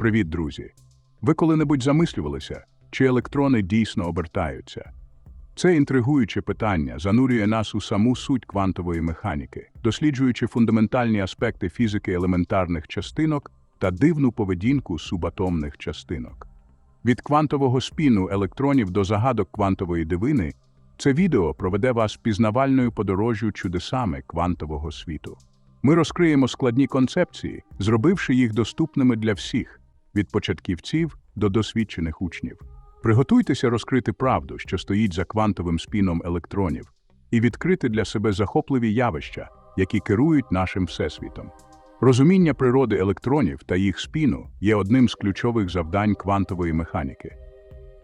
Привіт, друзі! Ви коли-небудь замислювалися, чи електрони дійсно обертаються? Це інтригуюче питання занурює нас у саму суть квантової механіки, досліджуючи фундаментальні аспекти фізики елементарних частинок та дивну поведінку субатомних частинок. Від квантового спіну електронів до загадок квантової дивини це відео проведе вас пізнавальною подорожжю чудесами квантового світу. Ми розкриємо складні концепції, зробивши їх доступними для всіх, від початківців до досвідчених учнів. Приготуйтеся розкрити правду, що стоїть за квантовим спіном електронів, і відкрити для себе захопливі явища, які керують нашим всесвітом. Розуміння природи електронів та їх спіну є одним з ключових завдань квантової механіки.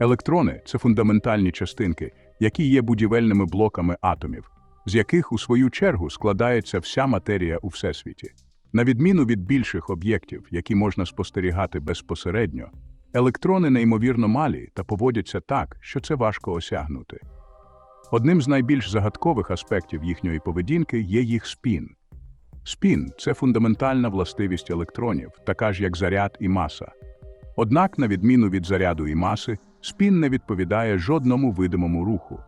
Електрони це фундаментальні частинки, які є будівельними блоками атомів, з яких, у свою чергу, складається вся матерія у всесвіті. На відміну від більших об'єктів, які можна спостерігати безпосередньо, електрони неймовірно малі та поводяться так, що це важко осягнути. Одним з найбільш загадкових аспектів їхньої поведінки є їх спін. Спін це фундаментальна властивість електронів, така ж як заряд і маса. Однак, на відміну від заряду і маси, спін не відповідає жодному видимому руху.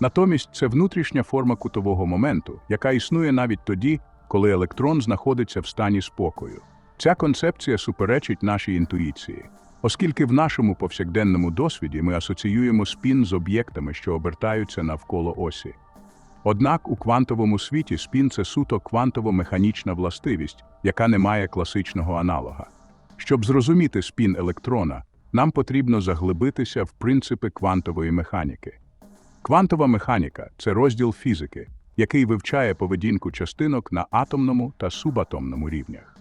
Натомість це внутрішня форма кутового моменту, яка існує навіть тоді, коли електрон знаходиться в стані спокою. Ця концепція суперечить нашій інтуїції, оскільки в нашому повсякденному досвіді ми асоціюємо спін з об'єктами, що обертаються навколо осі. Однак у квантовому світі спін це суто квантово-механічна властивість, яка не має класичного аналога. Щоб зрозуміти спін електрона, нам потрібно заглибитися в принципи квантової механіки. Квантова механіка це розділ фізики, який вивчає поведінку частинок на атомному та субатомному рівнях.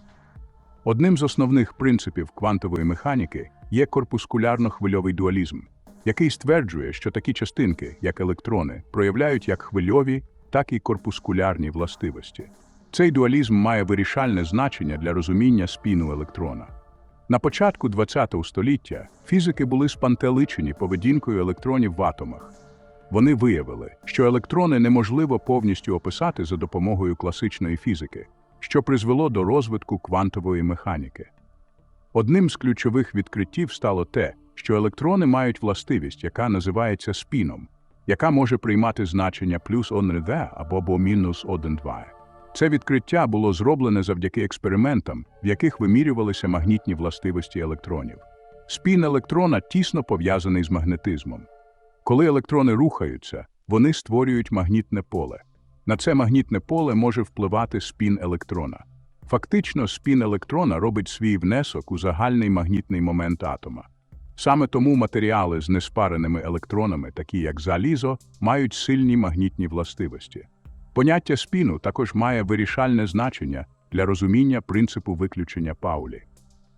Одним з основних принципів квантової механіки є корпускулярно-хвильовий дуалізм, який стверджує, що такі частинки, як електрони, проявляють як хвильові, так і корпускулярні властивості. Цей дуалізм має вирішальне значення для розуміння спіну електрона. На початку ХХ століття фізики були спантеличені поведінкою електронів в атомах. Вони виявили, що електрони неможливо повністю описати за допомогою класичної фізики, що призвело до розвитку квантової механіки. Одним з ключових відкриттів стало те, що електрони мають властивість, яка називається спіном, яка може приймати значення плюс 1 або або мінус 1,2. Це відкриття було зроблене завдяки експериментам, в яких вимірювалися магнітні властивості електронів. Спін електрона тісно пов'язаний з магнетизмом. Коли електрони рухаються, вони створюють магнітне поле. На це магнітне поле може впливати спін електрона. Фактично, спін електрона робить свій внесок у загальний магнітний момент атома. Саме тому матеріали з неспареними електронами, такі як залізо, мають сильні магнітні властивості. Поняття спіну також має вирішальне значення для розуміння принципу виключення Паулі.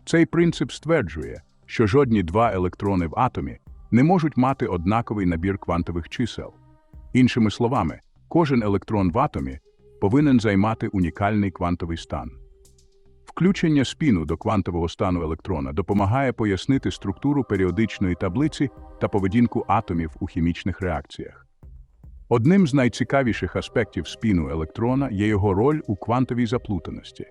Цей принцип стверджує, що жодні два електрони в атомі не можуть мати однаковий набір квантових чисел. Іншими словами, кожен електрон в атомі повинен займати унікальний квантовий стан. Включення спіну до квантового стану електрона допомагає пояснити структуру періодичної таблиці та поведінку атомів у хімічних реакціях. Одним з найцікавіших аспектів спіну електрона є його роль у квантовій заплутаності.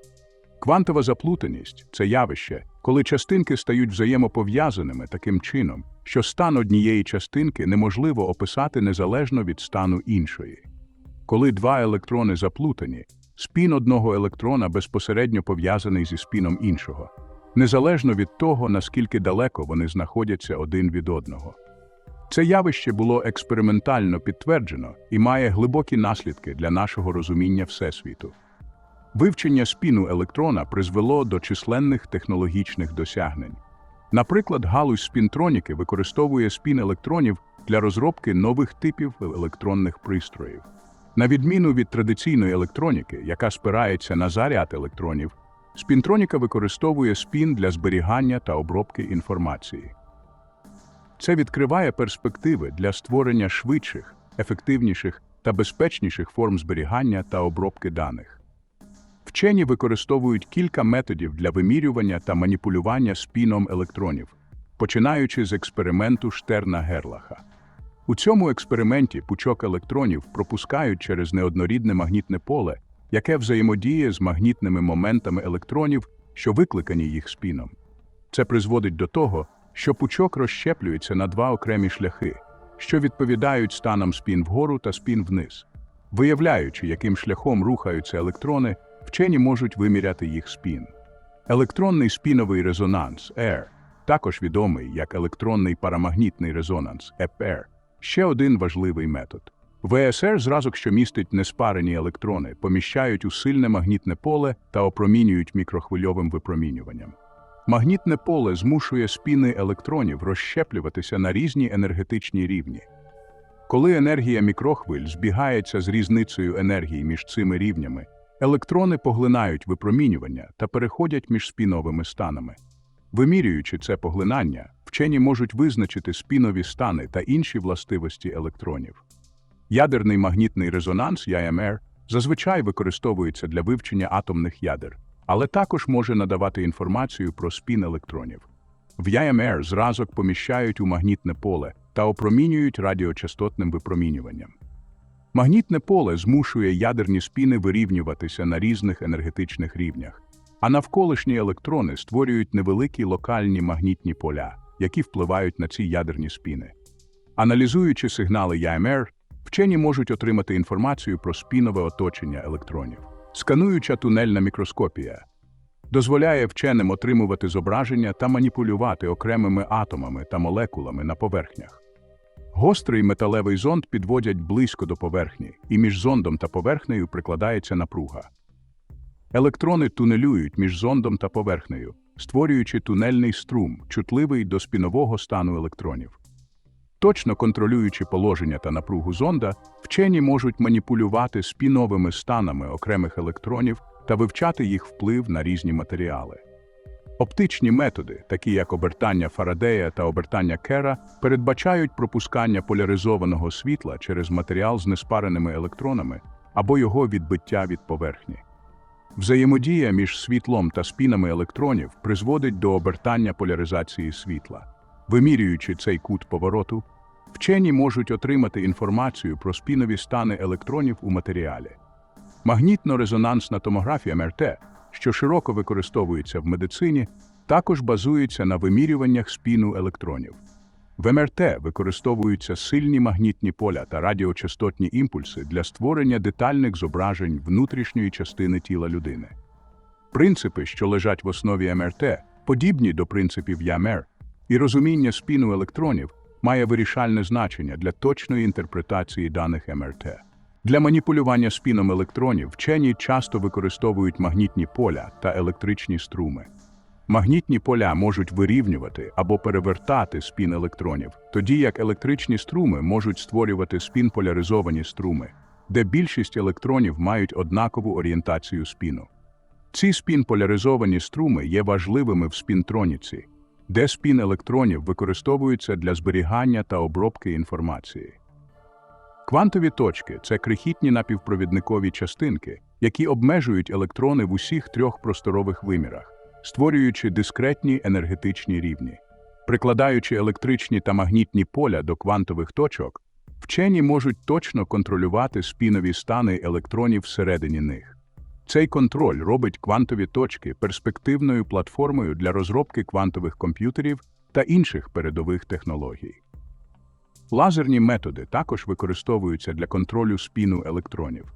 Квантова заплутаність це явище, коли частинки стають взаємопов'язаними таким чином, що стан однієї частинки неможливо описати незалежно від стану іншої. Коли два електрони заплутані, спін одного електрона безпосередньо пов'язаний зі спіном іншого, незалежно від того, наскільки далеко вони знаходяться один від одного. Це явище було експериментально підтверджено і має глибокі наслідки для нашого розуміння Всесвіту. Вивчення спіну електрона призвело до численних технологічних досягнень. Наприклад, галузь спінтроніки використовує спін електронів для розробки нових типів електронних пристроїв. На відміну від традиційної електроніки, яка спирається на заряд електронів, спінтроніка використовує спін для зберігання та обробки інформації. Це відкриває перспективи для створення швидших, ефективніших та безпечніших форм зберігання та обробки даних. Вчені використовують кілька методів для вимірювання та маніпулювання спіном електронів, починаючи з експерименту Штерна-Герлаха. У цьому експерименті пучок електронів пропускають через неоднорідне магнітне поле, яке взаємодіє з магнітними моментами електронів, що викликані їх спіном. Це призводить до того, що пучок розщеплюється на два окремі шляхи, що відповідають станам спін вгору та спін вниз. Виявляючи, яким шляхом рухаються електрони, вчені можуть виміряти їх спін. Електронний спіновий резонанс ER, також відомий як електронний парамагнітний резонанс EPR, ще один важливий метод. ВСР зразок, що містить неспарені електрони, поміщають у сильне магнітне поле та опромінюють мікрохвильовим випромінюванням. Магнітне поле змушує спіни електронів розщеплюватися на різні енергетичні рівні. Коли енергія мікрохвиль збігається з різницею енергії між цими рівнями, електрони поглинають випромінювання та переходять між спіновими станами. Вимірюючи це поглинання, вчені можуть визначити спінові стани та інші властивості електронів. Ядерний магнітний резонанс ЯМР зазвичай використовується для вивчення атомних ядер, але також може надавати інформацію про спін електронів. В ЯМР зразок поміщають у магнітне поле та опромінюють радіочастотним випромінюванням. Магнітне поле змушує ядерні спіни вирівнюватися на різних енергетичних рівнях, а навколишні електрони створюють невеликі локальні магнітні поля, які впливають на ці ядерні спіни. Аналізуючи сигнали ЯМР, вчені можуть отримати інформацію про спінове оточення електронів. Скануюча тунельна мікроскопія дозволяє вченим отримувати зображення та маніпулювати окремими атомами та молекулами на поверхнях. Гострий металевий зонд підводять близько до поверхні, і між зондом та поверхнею прикладається напруга. Електрони тунелюють між зондом та поверхнею, створюючи тунельний струм, чутливий до спінового стану електронів. Точно контролюючи положення та напругу зонда, вчені можуть маніпулювати спіновими станами окремих електронів та вивчати їх вплив на різні матеріали. Оптичні методи, такі як обертання Фарадея та обертання Кера, передбачають пропускання поляризованого світла через матеріал з неспареними електронами або його відбиття від поверхні. Взаємодія між світлом та спінами електронів призводить до обертання поляризації світла. Вимірюючи цей кут повороту, вчені можуть отримати інформацію про спінові стани електронів у матеріалі. Магнітно-резонансна томографія МРТ, що широко використовується в медицині, також базується на вимірюваннях спіну електронів. В МРТ використовуються сильні магнітні поля та радіочастотні імпульси для створення детальних зображень внутрішньої частини тіла людини. Принципи, що лежать в основі МРТ, подібні до принципів ЯМР, і розуміння спіну електронів має вирішальне значення для точної інтерпретації даних МРТ. Для маніпулювання спіном електронів вчені часто використовують магнітні поля та електричні струми. Магнітні поля можуть вирівнювати або перевертати спін електронів, тоді як електричні струми можуть створювати спін-поляризовані струми, де більшість електронів мають однакову орієнтацію спіну. Ці спін-поляризовані струми є важливими в спінтроніці, де спін електронів використовується для зберігання та обробки інформації. Квантові точки це крихітні напівпровідникові частинки, які обмежують електрони в усіх трьох просторових вимірах, створюючи дискретні енергетичні рівні. Прикладаючи електричні та магнітні поля до квантових точок, вчені можуть точно контролювати спінові стани електронів всередині них. Цей контроль робить квантові точки перспективною платформою для розробки квантових комп'ютерів та інших передових технологій. Лазерні методи також використовуються для контролю спіну електронів.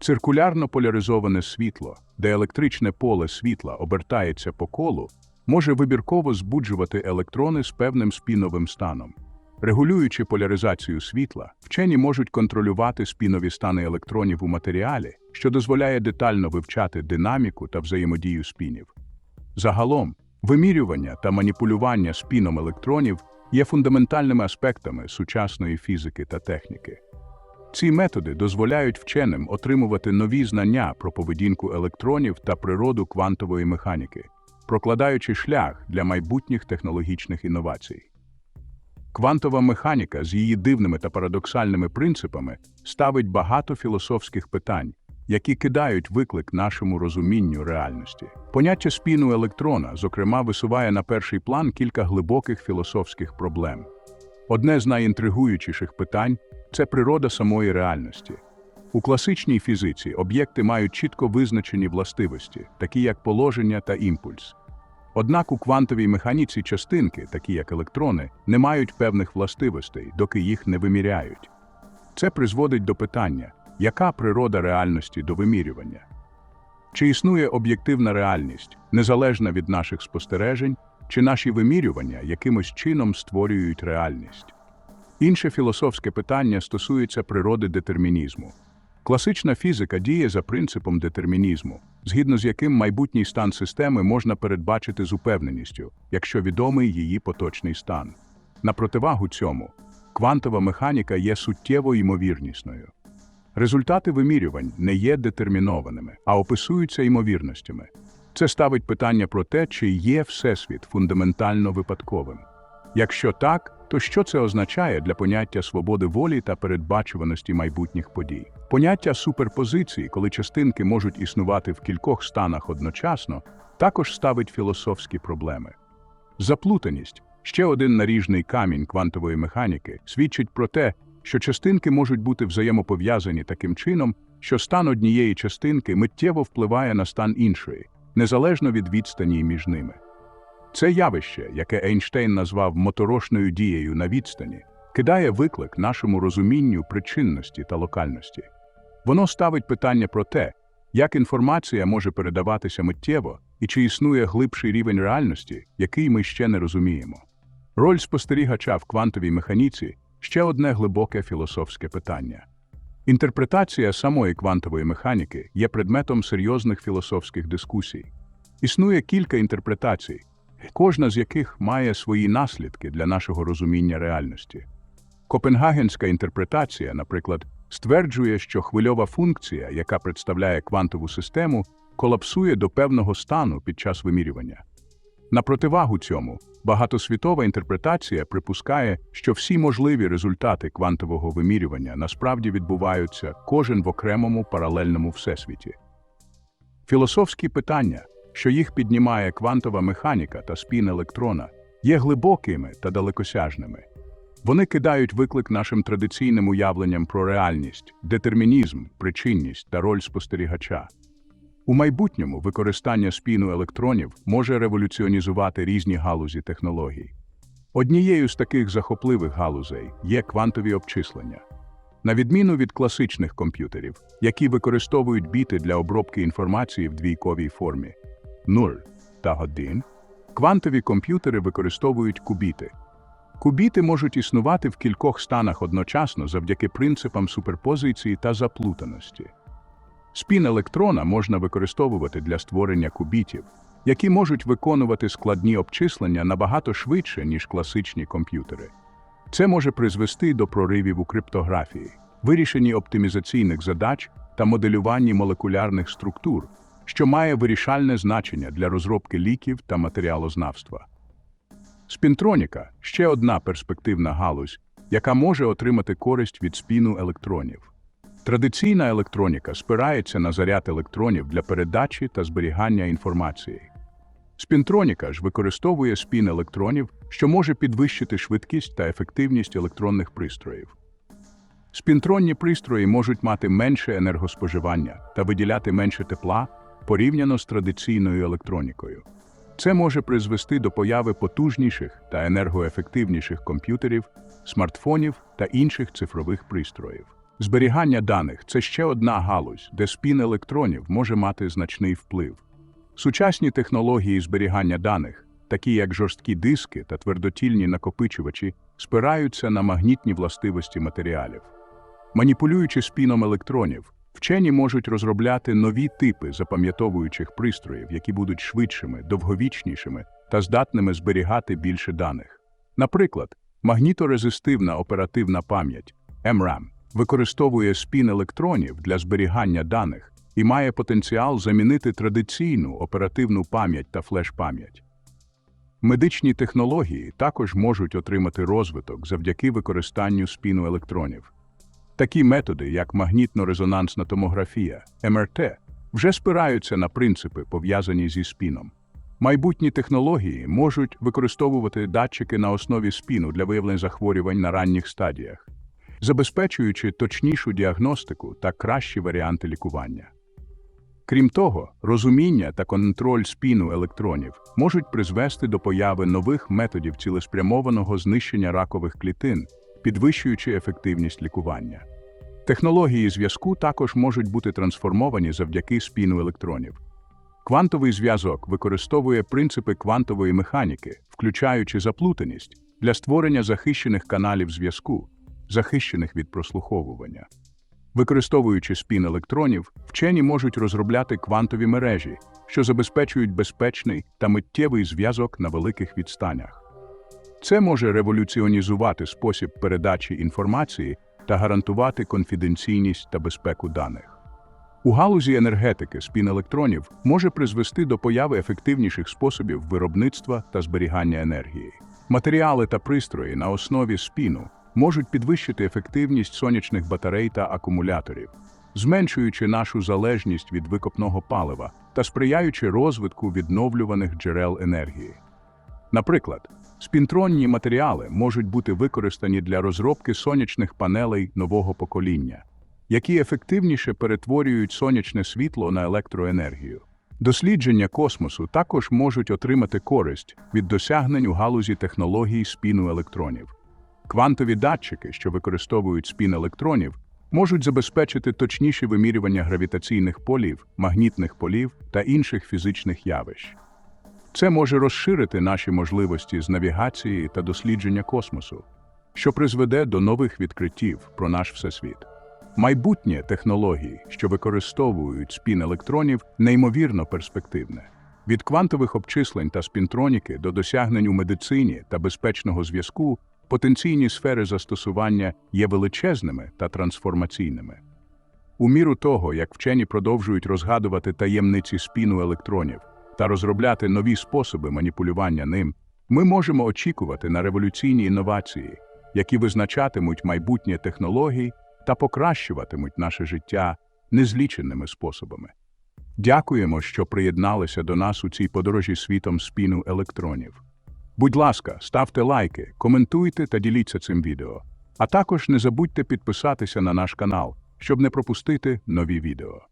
Циркулярно поляризоване світло, де електричне поле світла обертається по колу, може вибірково збуджувати електрони з певним спіновим станом. Регулюючи поляризацію світла, вчені можуть контролювати спінові стани електронів у матеріалі, що дозволяє детально вивчати динаміку та взаємодію спінів. Загалом, вимірювання та маніпулювання спіном електронів є фундаментальними аспектами сучасної фізики та техніки. Ці методи дозволяють вченим отримувати нові знання про поведінку електронів та природу квантової механіки, прокладаючи шлях для майбутніх технологічних інновацій. Квантова механіка з її дивними та парадоксальними принципами ставить багато філософських питань, які кидають виклик нашому розумінню реальності. Поняття спіну електрона, зокрема, висуває на перший план кілька глибоких філософських проблем. Одне з найінтригуючіших питань це природа самої реальності. У класичній фізиці об'єкти мають чітко визначені властивості, такі як положення та імпульс. Однак у квантовій механіці частинки, такі як електрони, не мають певних властивостей, доки їх не виміряють. Це призводить до питання, яка природа реальності до вимірювання? Чи існує об'єктивна реальність, незалежна від наших спостережень, чи наші вимірювання якимось чином створюють реальність? Інше філософське питання стосується природи детермінізму. Класична фізика діє за принципом детермінізму, згідно з яким майбутній стан системи можна передбачити з упевненістю, якщо відомий її поточний стан. На противагу цьому, квантова механіка є суттєво ймовірнісною. Результати вимірювань не є детермінованими, а описуються ймовірностями. Це ставить питання про те, чи є Всесвіт фундаментально випадковим. Якщо так, то що це означає для поняття свободи волі та передбачуваності майбутніх подій? Поняття суперпозиції, коли частинки можуть існувати в кількох станах одночасно, також ставить філософські проблеми. Заплутаність ще один наріжний камінь квантової механіки свідчить про те, що частинки можуть бути взаємопов'язані таким чином, що стан однієї частинки миттєво впливає на стан іншої, незалежно від відстані між ними. Це явище, яке Ейнштейн назвав моторошною дією на відстані, кидає виклик нашому розумінню причинності та локальності. Воно ставить питання про те, як інформація може передаватися миттєво і чи існує глибший рівень реальності, який ми ще не розуміємо. Роль спостерігача в квантовій механіці ще одне глибоке філософське питання. Інтерпретація самої квантової механіки є предметом серйозних філософських дискусій. Існує кілька інтерпретацій, кожна з яких має свої наслідки для нашого розуміння реальності. Копенгагенська інтерпретація, наприклад, стверджує, що хвильова функція, яка представляє квантову систему, колапсує до певного стану під час вимірювання. На противагу цьому, багатосвітова інтерпретація припускає, що всі можливі результати квантового вимірювання насправді відбуваються кожен в окремому паралельному всесвіті. Філософські питання, що їх піднімає квантова механіка та спін електрона, є глибокими та далекосяжними. Вони кидають виклик нашим традиційним уявленням про реальність, детермінізм, причинність та роль спостерігача. У майбутньому використання спіну електронів може революціонізувати різні галузі технологій. Однією з таких захопливих галузей є квантові обчислення. На відміну від класичних комп'ютерів, які використовують біти для обробки інформації в двійковій формі 0 та 1, квантові комп'ютери використовують кубіти. Кубіти можуть існувати в кількох станах одночасно завдяки принципам суперпозиції та заплутаності. Спін електрона можна використовувати для створення кубітів, які можуть виконувати складні обчислення набагато швидше, ніж класичні комп'ютери. Це може призвести до проривів у криптографії, вирішенні оптимізаційних задач та моделюванні молекулярних структур, що має вирішальне значення для розробки ліків та матеріалознавства. Спінтроніка ще одна перспективна галузь, яка може отримати користь від спіну електронів. Традиційна електроніка спирається на заряд електронів для передачі та зберігання інформації. Спінтроніка ж використовує спін електронів, що може підвищити швидкість та ефективність електронних пристроїв. Спінтронні пристрої можуть мати менше енергоспоживання та виділяти менше тепла порівняно з традиційною електронікою. Це може призвести до появи потужніших та енергоефективніших комп'ютерів, смартфонів та інших цифрових пристроїв. Зберігання даних це ще одна галузь, де спін електронів може мати значний вплив. Сучасні технології зберігання даних, такі як жорсткі диски та твердотільні накопичувачі, спираються на магнітні властивості матеріалів. Маніпулюючи спіном електронів, вчені можуть розробляти нові типи запам'ятовуючих пристроїв, які будуть швидшими, довговічнішими та здатними зберігати більше даних. Наприклад, магніторезистивна оперативна пам'ять MRAM використовує спін електронів для зберігання даних і має потенціал замінити традиційну оперативну пам'ять та флеш-пам'ять. Медичні технології також можуть отримати розвиток завдяки використанню спіну електронів. Такі методи, як магнітно-резонансна томографія, МРТ, вже спираються на принципи, пов'язані зі спіном. Майбутні технології можуть використовувати датчики на основі спіну для виявлення захворювань на ранніх стадіях, забезпечуючи точнішу діагностику та кращі варіанти лікування. Крім того, розуміння та контроль спіну електронів можуть призвести до появи нових методів цілеспрямованого знищення ракових клітин, підвищуючи ефективність лікування. Технології зв'язку також можуть бути трансформовані завдяки спіну електронів. Квантовий зв'язок використовує принципи квантової механіки, включаючи заплутаність для створення захищених каналів зв'язку, захищених від прослуховування. Використовуючи спін електронів, вчені можуть розробляти квантові мережі, що забезпечують безпечний та миттєвий зв'язок на великих відстанях. Це може революціонізувати спосіб передачі інформації та гарантувати конфіденційність та безпеку даних. У галузі енергетики спін електронів може призвести до появи ефективніших способів виробництва та зберігання енергії. Матеріали та пристрої на основі спіну можуть підвищити ефективність сонячних батарей та акумуляторів, зменшуючи нашу залежність від викопного палива та сприяючи розвитку відновлюваних джерел енергії. Наприклад, спінтронні матеріали можуть бути використані для розробки сонячних панелей нового покоління, які ефективніше перетворюють сонячне світло на електроенергію. Дослідження космосу також можуть отримати користь від досягнень у галузі технологій спіну електронів. Квантові датчики, що використовують спін електронів, можуть забезпечити точніші вимірювання гравітаційних полів, магнітних полів та інших фізичних явищ. Це може розширити наші можливості з навігації та дослідження космосу, що призведе до нових відкриттів про наш всесвіт. Майбутнє технологій, що використовують спін електронів, неймовірно перспективне. Від квантових обчислень та спінтроніки до досягнень у медицині та безпечного зв'язку потенційні сфери застосування є величезними та трансформаційними. У міру того, як вчені продовжують розгадувати таємниці спіну електронів та розробляти нові способи маніпулювання ним, ми можемо очікувати на революційні інновації, які визначатимуть майбутнє технологій та покращуватимуть наше життя незліченими способами. Дякуємо, що приєдналися до нас у цій подорожі світом спіну електронів. Будь ласка, ставте лайки, коментуйте та діліться цим відео. А також не забудьте підписатися на наш канал, щоб не пропустити нові відео.